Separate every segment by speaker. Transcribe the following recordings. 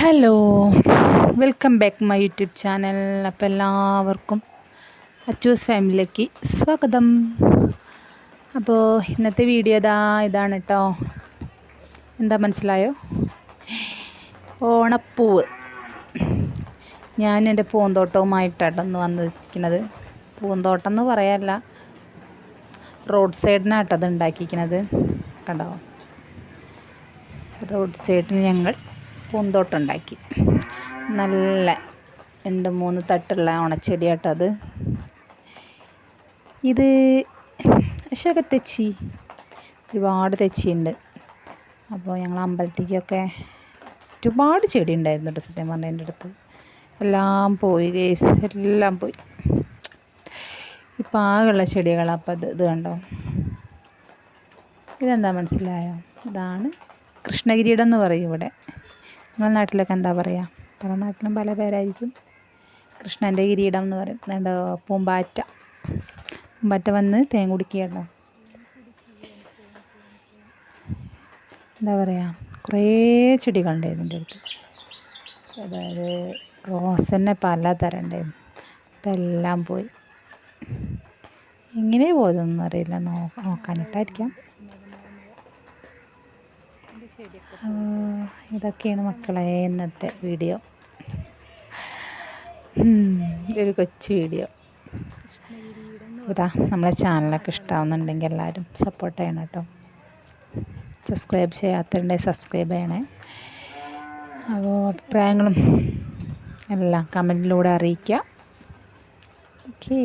Speaker 1: Hello welcome back my YouTube channel അപ്പോൾ എല്ലാവർക്കും അച്ചൂസ് ഫാമിലിക്ക് സ്വാഗതം. അപ്പോൾ ഇന്നത്തെ വീഡിയോ ഇതാ ഇതാണ് കേട്ടോ എന്താ മനസ്സിലായോ? ഓണപ്പൂവ്. ഞാൻ എന്റെ പൂന്തോട്ടവുമായിട്ടാണ് വന്നിരിക്കുന്നത്. പൂന്തോട്ടം എന്ന് പറയാനല്ല റോഡ് സൈഡിനാട്ടത് ഉണ്ടാക്കിയിരിക്കുന്നത്. കണ്ടോ? റോഡ് സൈഡിൽ ഞങ്ങൾ പൂന്തോട്ടം ഉണ്ടാക്കി നല്ല രണ്ട് മൂന്ന് തട്ടുള്ള ഉണച്ചെടിയാട്ടോ അത്. ഇത് അശോക തെച്ചി. ഒരുപാട് തെച്ചിയുണ്ട്. അപ്പോൾ ഞങ്ങൾ അമ്പലത്തേക്കൊക്കെ ഒരുപാട് ചെടി ഉണ്ടായിരുന്നു കേട്ടോ സത്യം പറഞ്ഞാൽ എന്റെ അടുത്ത്. എല്ലാം പോയി കേസ് എല്ലാം പോയി. ഇപ്പം ആകെയുള്ള ചെടികളാണ് അപ്പോൾ ഇത് ഇത് കണ്ടോ? ഇതെന്താ മനസ്സിലായോ? ഇതാണ് കൃഷ്ണഗിരിയുടെ എന്ന് പറയും ഇവിടെ. നിങ്ങളുടെ നാട്ടിലൊക്കെ എന്താ പറയുക പല നാട്ടിലും പല പേരായിരിക്കും. കൃഷ്ണന്റെ കിരീടം എന്ന് പറയും. എന്താ പൂമ്പാറ്റ. പൂമ്പാറ്റ വന്ന് തേൻ കുടിക്കുകയുണ്ടോ എന്താ പറയുക കുറേ ചെടികളുണ്ടായിരുന്നു എന്റെ അടുത്ത്. അതായത് റോസ് തന്നെ പലതരം ഉണ്ടായിരുന്നു അപ്പം എല്ലാം പോയി. എങ്ങനെ പോയതൊന്നും അറിയില്ല നോ നോക്കാനിട്ടായിരിക്കാം. ഇതൊക്കെയാണ് മക്കളെ ഇന്നത്തെ വീഡിയോ. ഒരു കൊച്ചു വീഡിയോ. ഇതാ നമ്മളെ ചാനലൊക്കെ ഇഷ്ടമാവുന്നുണ്ടെങ്കിൽ എല്ലാവരും സപ്പോർട്ട് ചെയ്യണം കേട്ടോ. സബ്സ്ക്രൈബ് ചെയ്യാത്തവരുണ്ടെങ്കിൽ സബ്സ്ക്രൈബ് ചെയ്യണേ. അപ്പോൾ അഭിപ്രായങ്ങളും എല്ലാം കമന്റിലൂടെ അറിയിക്കുക. ഓക്കേ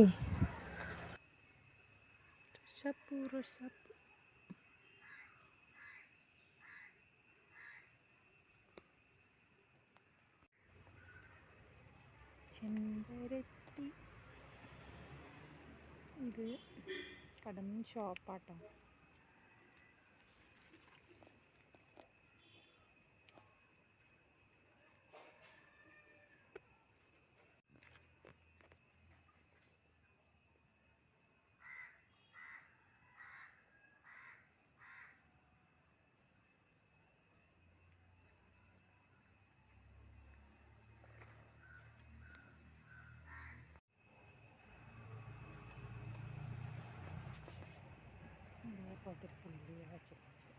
Speaker 1: ചെമ്പരത്തി. ഇത് കടം ഷോപ്പാട്ടോ. 我的努力还早。